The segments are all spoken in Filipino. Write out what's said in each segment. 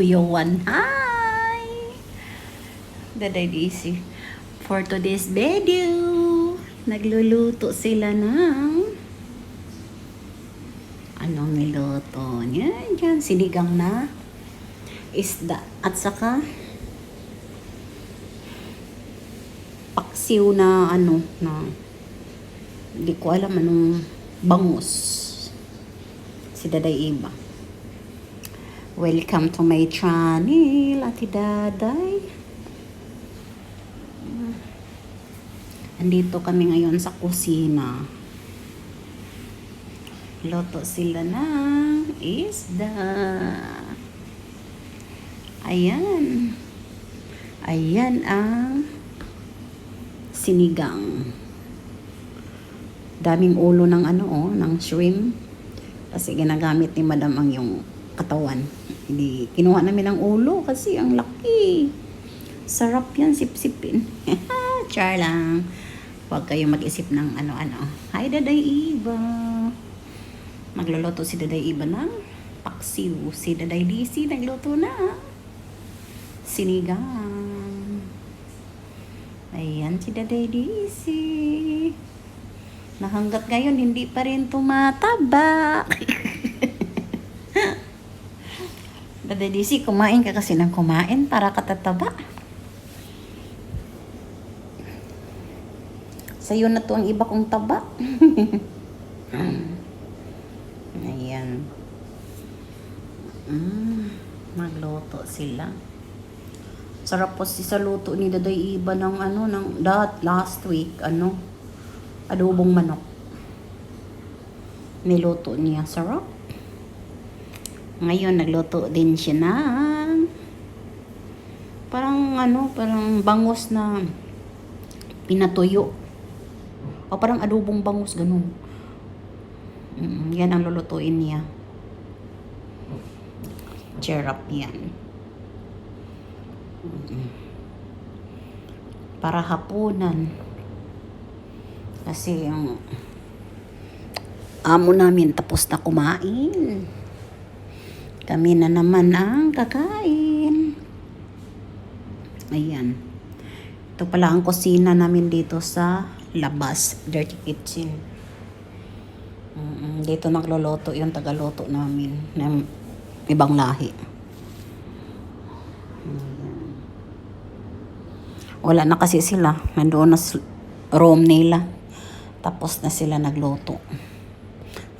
Kuya Juan. Hi! Daday Daisy. For today's video, nagluluto sila ng anong niluto niya? Diyan, sinigang na isda. At saka, paksiw na ano, na hindi ko alam anong bangus. Si Daday Iba. Welcome to my channel, Ate Daday. Andito kami ngayon sa kusina. Loto sila ng isda. Ayan. Ayan ang sinigang. Daming ulo ng ano oh, ng shrimp. Kasi ginagamit ni madam ang yung katawan. Hindi, kinuha namin ang ulo kasi ang laki. Sarap yan, sipsipin. Char lang. Huwag kayo mag-isip ng ano-ano. Hi, Daday Iba. Magluluto si Daday Iba ng paksiw. Si Daday Lisi nagluto na. Sinigang. Ayan si Daday Lisi. Na hanggat ngayon hindi pa rin tumataba. Daday Lisi, kumain ka kasi ng kumain para katataba. Sa'yo na to ang iba kong taba. Ayan. Mm, magluto sila. Sarap po si sa luto ni Daday Iba ng ano, ng that last week, ano, adobong manok. Niluto niya. Sarap. Ngayon, nagluto din siya ng parang ano, parang bangus na pinatuyo. O parang adobong bangus, ganun. Mm, yan ang lulutuin niya. Cherap yan. Mm. Para hapunan. Kasi yung amo namin tapos na kumain. Kami na naman ang kakain. Ayan. Ito pala ang kusina namin dito sa labas, dirty kitchen. Mm, dito nagluluto yung tagaluto namin ng ibang lahi. Wala na kasi sila. Nandoon na room nila. Tapos na sila nagluto.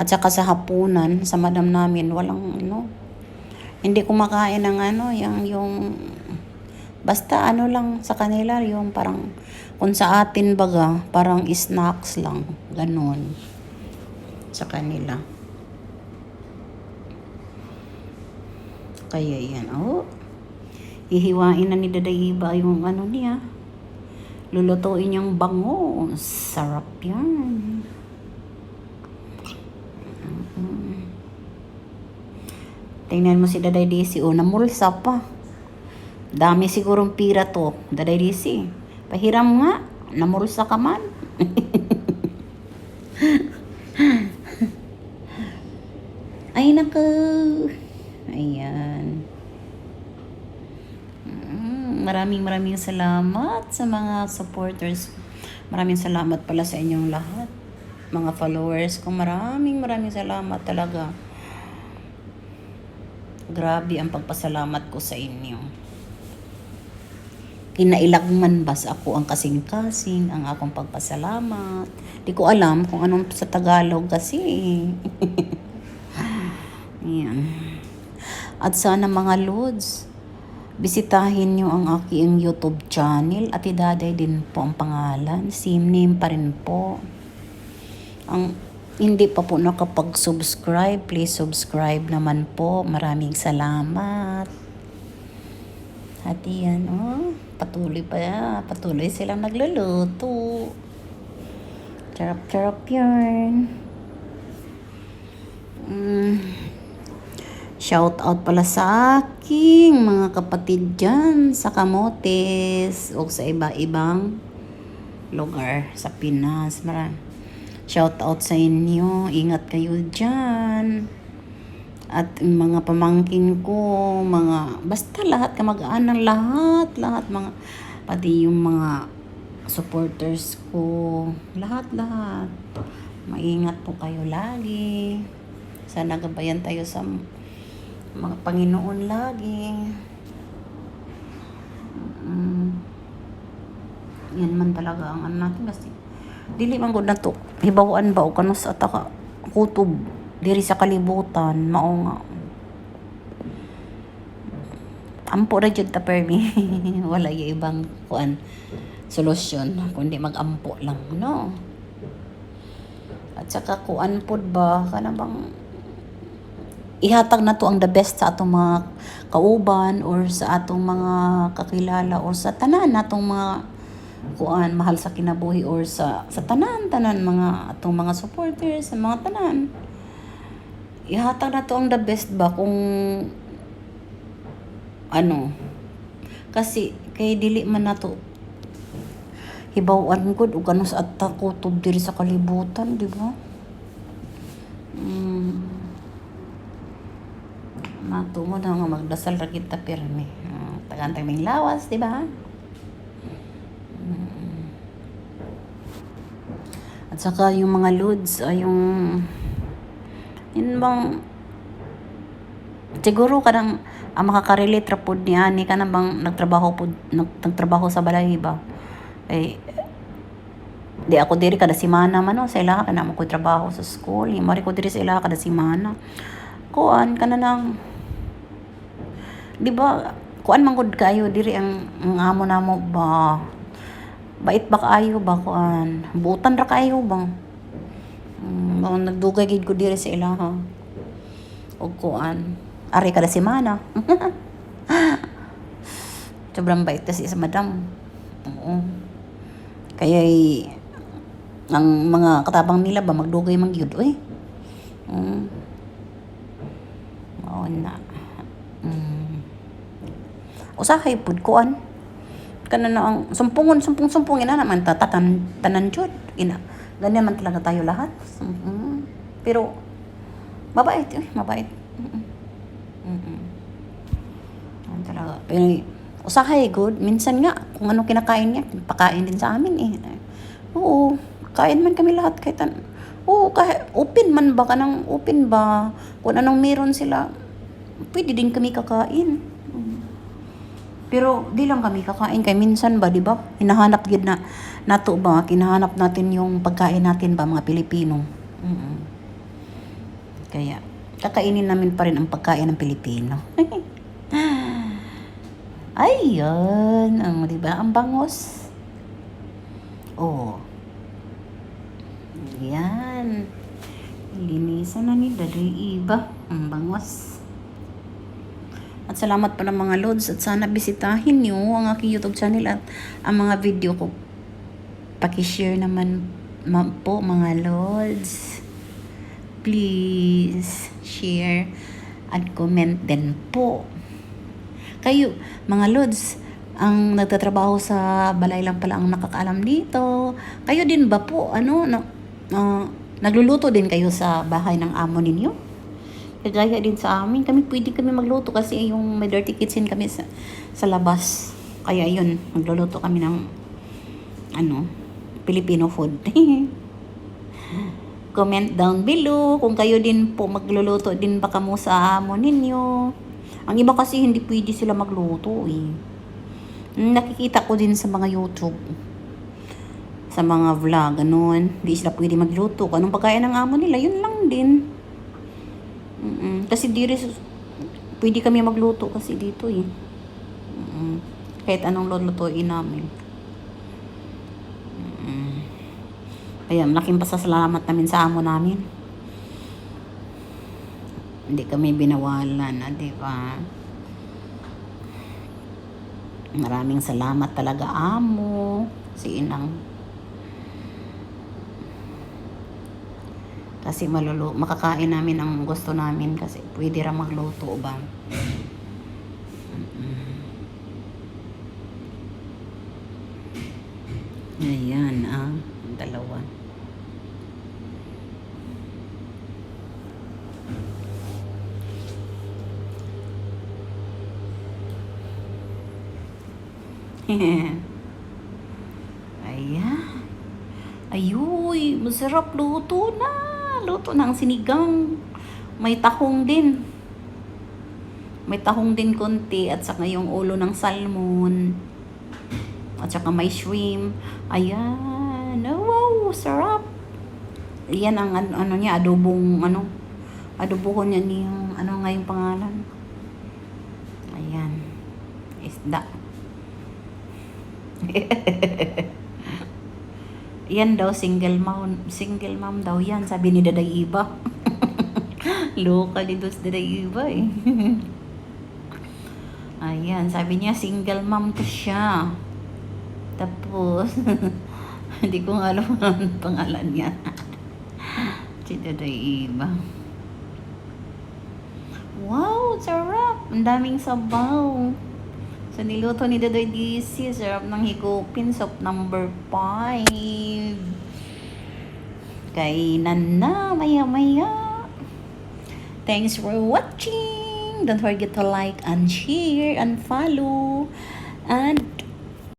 At saka sa hapunan, sa madam namin, walang ano, hindi kumakain ng ano, yung, yung Basta ano lang sa kanila, yung parang, kung sa atin baga, parang snacks lang. Ganon. Sa kanila. Kaya yan. Oh. Hihiwain na ni Daday Iba yung ano niya. Lulutuin yung bango. Sarap yan. Tingnan mo si Daday Daisy. Oh, namulsa pa. Dami sigurong pira to. Daday Daisy. Pahiram nga. Namulsa ka man. Ay, naku. Ayan. Mm, Maraming maraming salamat sa mga supporters. Maraming salamat pala sa inyong lahat. Mga followers ko, maraming maraming salamat talaga. Grabe ang pagpasalamat ko sa inyo. Kinailagman bas ako ang kasing-kasing, ang akong pagpasalamat. Di ko alam kung anong sa Tagalog kasi. Ayan. At sana mga Lods, bisitahin nyo ang aking YouTube channel. At idaday din po ang pangalan. Same name pa rin po. Ang hindi pa po nakapag-subscribe, please subscribe naman po. Maraming salamat. At yan, oh, patuloy pa, patuloy silang nagluluto. Charap-charap yan. Mm. Shout out pala sa aking mga kapatid dyan sa Camotes o sa iba-ibang lugar sa Pinas. Marami. Shout out sa inyo. Ingat kayo dyan. At mga pamangkin ko, mga, basta lahat, kamag-anak, lahat, lahat, mga, pati yung mga supporters ko, lahat, lahat. Maingat po kayo lagi. Sana gabayan tayo sa mga Panginoon lagi. Mm. Yan man talaga ang ano natin kasi dili man gud nato. Hibawaan ba o kanus at ka kutob diri sa kalibutan mao nga. Ampo ra jud ta permi. Wala yung ibang kuan solusyon. Kundi magampo lang no? At saka kuan pod ba kana bang ihatag na to ang the best sa atong mga kauban or sa atong mga kakilala or sa tanan natong mga kuan mahal sa kinabuhi or sa sa tanan tanan mga atong mga supporters sa mga tanan ihatag na to ang the best ba kung ano kasi kay dili man nato hibaw-an gud ug kanus at kutob diri sa kalibutan di ba mm. Mato mo na nga magdasal ra kita pirmi. Uh, Tagantang ming lawas, di ba? At saka yung mga loads ay yung yun bang siguro kadang ang makakarelate ra pod ni ani kana bang nagtrabaho pod nag, nagtrabaho sa balay ba? Eh di ako diri kada semana man no, sa ilaha kana mo ko trabaho sa school mari ko diri sa ilaha kada semana. Kuan kana nang di ba kuan man gud kayo diri ang, ang amo namo ba bait ba kaayo ba kuan butan ra kayo ba? Mm, um, nagdugay gid ko diri sa ilaha og kuan ari kada semana. Sobrang bait kasi sa madam. Oo. Kaya ang mga katabang nila ba magdugay man gyud oy mm. mao na. Mm. usahay pud kuan kana na ang sumpungon sumpung sumpung ina naman tatatan tanan jud ina. Ganyan man talaga tayo lahat. Mm. pero mabait eh, mabait. Mm mm Ano talaga. Pero usahay good. Minsan nga kung ano kinakain niya pakain din sa amin eh. Oo kain man kami lahat kahit an Oo, kahit open man ba ka ng open ba? Kung anong meron sila, pwede din kami kakain. Pero di lang kami kakain kay minsan ba, di ba? Hinahanap gid na nato ba, kinahanap natin yung pagkain natin ba mga Pilipino. mm Kaya kakainin namin pa rin ang pagkain ng Pilipino. Ayun, ang di ba? Ang bangos. Oh. Yan. Linisan na ni Daddy Iba. Ang bangos. At salamat pala mga lods at sana bisitahin nyo ang aking YouTube channel at ang mga video ko. Pakishare naman ma- po mga lods. Please share at comment din po. Kayo, mga lods, ang nagtatrabaho sa balay lang pala ang nakakaalam dito. Kayo din ba po, ano, na, ah, nagluluto din kayo sa bahay ng amo ninyo? Kagaya din sa amin, kami pwede kami magluto kasi yung may dirty kitchen kami sa, sa labas. Kaya yun, magluluto kami ng ano, Filipino food. Comment down below kung kayo din po magluluto din ba kamo sa amo ninyo. Ang iba kasi hindi pwede sila magluto eh. Nakikita ko din sa mga YouTube sa mga vlog, ganun. Hindi sila pwede magluto. Anong pagkain ng amo nila, yun lang din. Kasi di rin, pwede kami magluto kasi dito eh. Mm-mm. Kahit anong lulutuin namin. Mm-mm. Kaya malaking pasasalamat namin sa amo namin. Hindi kami binawalan, na, di ba? Maraming salamat talaga, amo. Si Inang. Kasi malulu makakain namin ang gusto namin kasi pwede ra magluto ba. Ayan ah, dalawa. Ayan. Ayuy, masarap luto na. Luto ng sinigang. May tahong din. May tahong din konti at saka yung ulo ng salmon. At saka may shrimp. Ayan. Oh, wow, sarap. Yan ang ano, ano niya, adobong ano. Adobohon niya niyang ano nga yung pangalan. Ayan. Isda. yan daw single mom single mom daw yan sabi ni Daday Iba. Local dito si Daday Iba eh. Ayan sabi niya single mom to siya. Tapos hindi ko alam ang pangalan niya. Si Daday Iba. Wow sarap! Ang daming sabaw So, niluto ni Dadoy DC. Sarap ng higupin. Soup number 5. Kainan na. Maya-maya. Thanks for watching. Don't forget to like and share and follow. And